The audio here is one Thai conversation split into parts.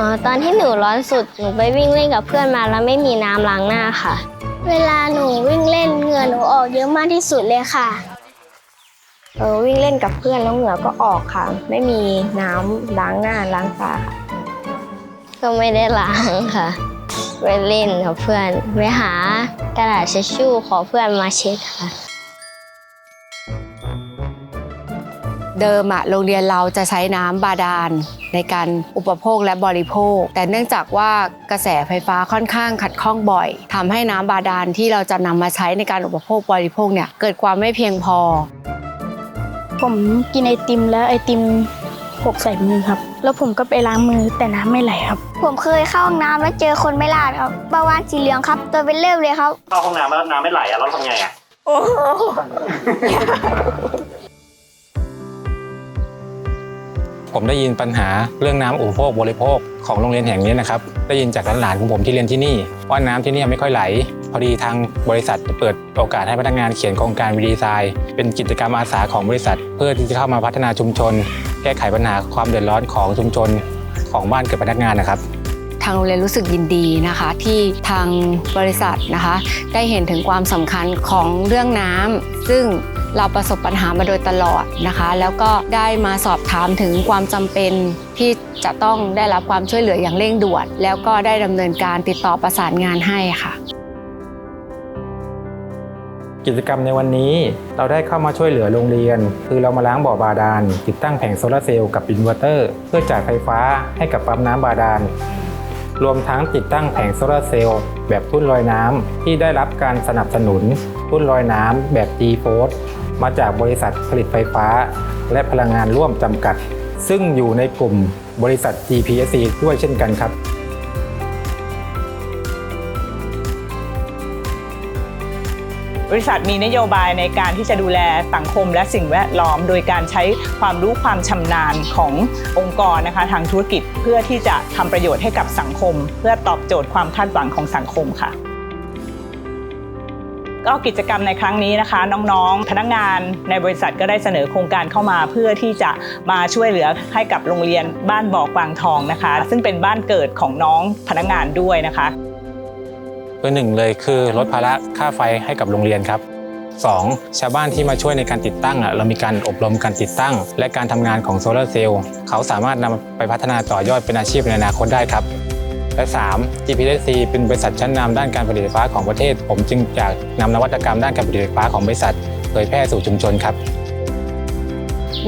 อ๋อตอนที่หนูร้อนสุดหนูไปวิ่งเล่นกับเพื่อนมาแล้วไม่มีน้ำล้างหน้าค่ะ เวลาหนูวิ่งเล่นเหงื่อหนูออกเยอะมากที่สุดเลยค่ะเออวิ่งเล่นกับเพื่อนแล้วเหงื่อก็ออกค่ะ ไม่มีน้ำล้างหน้าล้างตาค่ะก็ไม่ได้ล้างค่ะไปเล่นกับเพื่อนไปหากระดาษเช็ดชู่ขอเพื่อนมาเช็ดค่ะ เดิมอะโรงเรียนเราจะใช้น้ำบาดาล ในการอุปโภคและบริโภค แต่เนื่องจากว่ากระแสไฟฟ้าค่อนข้างขัดข้องบ่อยทำให้น้ำบาดาลที่เราจะนำมาใช้ในการอุปโภคบริโภคเนี่ยเกิดความไม่เพียงพอ ผมกินไอติมแล้วไอติมหกใส่มือครับ แล้วผมก็ไปล้างมือแต่น้ำไม่ไหลครับ ผมเคยเข้าห้องน้ำแล้วเจอคนไม่ลาดครับปลาวานสีเหลืองครับตัวเป็นเริ่มเลยครับเข้าห้องน้ำแล้วน้ำไม่ไหลอะเราทำไงอะ ผมได้ยินปัญหาเรื่องน้ำอุปโภคบริโภคของโรงเรียนแห่งนี้นะครับได้ยินจากหลานๆของผมที่เรียนที่นี่ ว่าน้ำที่นี่ไม่ค่อยไหล พอดีทางบริษัทเปิดโอกาสให้พนักงานเขียนโครงการวิดีไซน์เป็นกิจกรรมอาสาของบริษัท เพื่อที่จะเข้ามาพัฒนาชุมชน แก้ไขปัญหาความเดือดร้อนของชุมชนของบ้านเกิดพนักงานนะครับทางโรงเรียนรู้สึกยินดีนะคะ ที่ทางบริษัทนะคะ ได้เห็นถึงความสำคัญของเรื่องน้ำซึ่ง เราประสบปัญหามาโดยตลอดนะคะ แล้วก็ได้มาสอบถามถึงความจำเป็นที่จะต้องได้รับความช่วยเหลืออย่างเร่งด่วน แล้วก็ได้ดำเนินการติดต่อประสานงานให้ค่ะ กิจกรรมในวันนี้เราได้เข้ามาช่วยเหลือโรงเรียน คือเรามาล้างบ่อบาดาลติดตั้งแผงโซลาร์เซลล์กับอินเวอร์เตอร์ เพื่อจ่ายไฟฟ้าให้กับปั๊มน้ำบาดาลรวมทั้งติดตั้งแผงโซลาร์เซลล์แบบทุ่นลอยน้ำที่ได้รับการสนับสนุนทุ่นลอยน้ำแบบ g f o r c e มาจากบริษัทผลิตไฟฟ้า และพลังงานร่วมจำกัด ซึ่งอยู่ในกลุ่มบริษัท GPSC ด้วยเช่นกันครับบริษัทมีนโยบายในการที่จะดูแลสังคมและสิ่งแวดล้อม โดยการใช้ความรู้ความชำนาญขององค์กรนะคะทางธุรกิจเพื่อที่จะทำประโยชน์ให้กับสังคม เพื่อตอบโจทย์ความคาดหวังของสังคมค่ะ ก็กิจกรรมในครั้งนี้นะคะ น้องๆ พนักงานในบริษัทก็ได้เสนอโครงการเข้ามาเพื่อที่จะมาช่วยเหลือให้กับโรงเรียนบ้านบ่อกวางทองนะคะ ซึ่งเป็นบ้านเกิดของน้องพนักงานด้วยนะคะคือหนึ่งเลยคือลดภาระค่าไฟให้กับโรงเรียนครับสองชาวบ้านที่มาช่วยในการติดตั้งอะเรามีการอบรมการติดตั้ง และการทำงานของโซลาร์เซลล์เขาสามารถนำไปพัฒนาต่อยอดเป็นอาชีพในอนาคตได้ครับ และ 3 GPSC เป็นบริษัทชั้นนำด้านการผลิตไฟฟ้าของประเทศ ผมจึงอยากนำนวัตกรรมด้านการผลิตไฟฟ้าของบริษัทเผยแพร่สู่ชุมชนครับ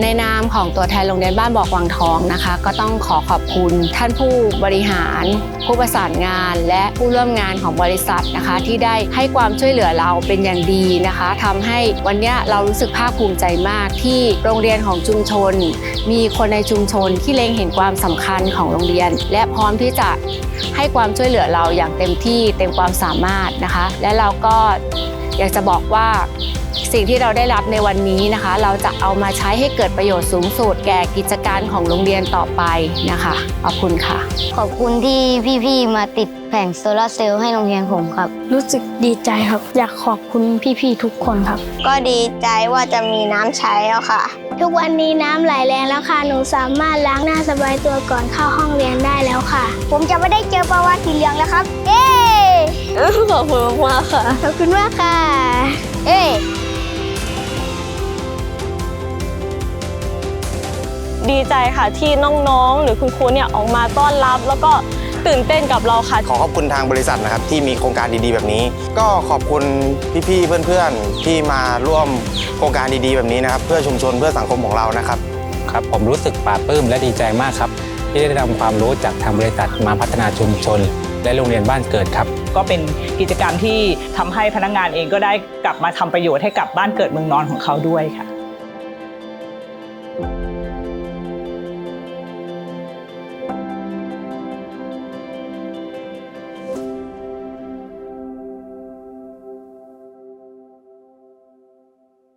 ในนามของตัวแทนโรงเรียนบ้านบอกวังทองนะคะ ก็ต้องขอขอบคุณท่านผู้บริหาร ผู้ประสานงาน และผู้ร่วมงานของบริษัทนะคะ ที่ได้ให้ความช่วยเหลือเราเป็นอย่างดีนะคะทำให้วันนี้เรารู้สึกภาคภูมิใจมากที่โรงเรียนของชุมชน มีคนในชุมชนที่เล็งเห็นความสำคัญของโรงเรียน และพร้อมที่จะให้ความช่วยเหลือเราอย่างเต็มที่เต็มความสามารถนะคะ และเราก็อยากจะบอกว่า สิ่งที่เราได้รับในวันนี้นะคะ เราจะเอามาใช้ให้เกิดประโยชน์สูงสุดแก่กิจการของโรงเรียนต่อไปนะคะขอบคุณค่ะ ขอบคุณที่พี่ๆมาติดแผงโซลาร์เซลล์ให้โรงเรียนผมครับ รู้สึกดีใจครับ อยากขอบคุณพี่ๆทุกคนครับ ก็ดีใจว่าจะมีน้ำใช้แล้วค่ะ ทุกวันนี้น้ำไหลแรงแล้วค่ะ หนูสามารถล้างหน้าสบายตัวก่อนเข้าห้องเรียนได้แล้วค่ะ ผมจะไม่ได้เจอปลาวานสีเหลืองแล้วครับ เย้ขอบคุณมากค่ะ ขอบคุณมากค่ะ เอ้ ดีใจค่ะที่น้องๆ หรือคุณครูเนี่ยออกมาต้อนรับ แล้วก็ตื่นเต้นกับเราค่ะ ขอขอบคุณทางบริษัทนะครับที่มีโครงการดีๆแบบนี้ ก็ขอบคุณพี่ๆเพื่อนๆที่มาร่วมโครงการดีๆแบบนี้นะครับเพื่อชุมชนเพื่อสังคมของเรานะครับครับผมรู้สึกปลาบปลื้มและดีใจมากครับที่ได้นำความรู้จากทางบริษัทมาพัฒนาชุมชน และโรงเรียนบ้านเกิดครับ ก็เป็นกิจกรรมที่ทำให้พนักงานเองก็ได้กลับมาทำประโยชน์ให้กับบ้านเกิดเมืองนอนของเขาด้วยค่ะ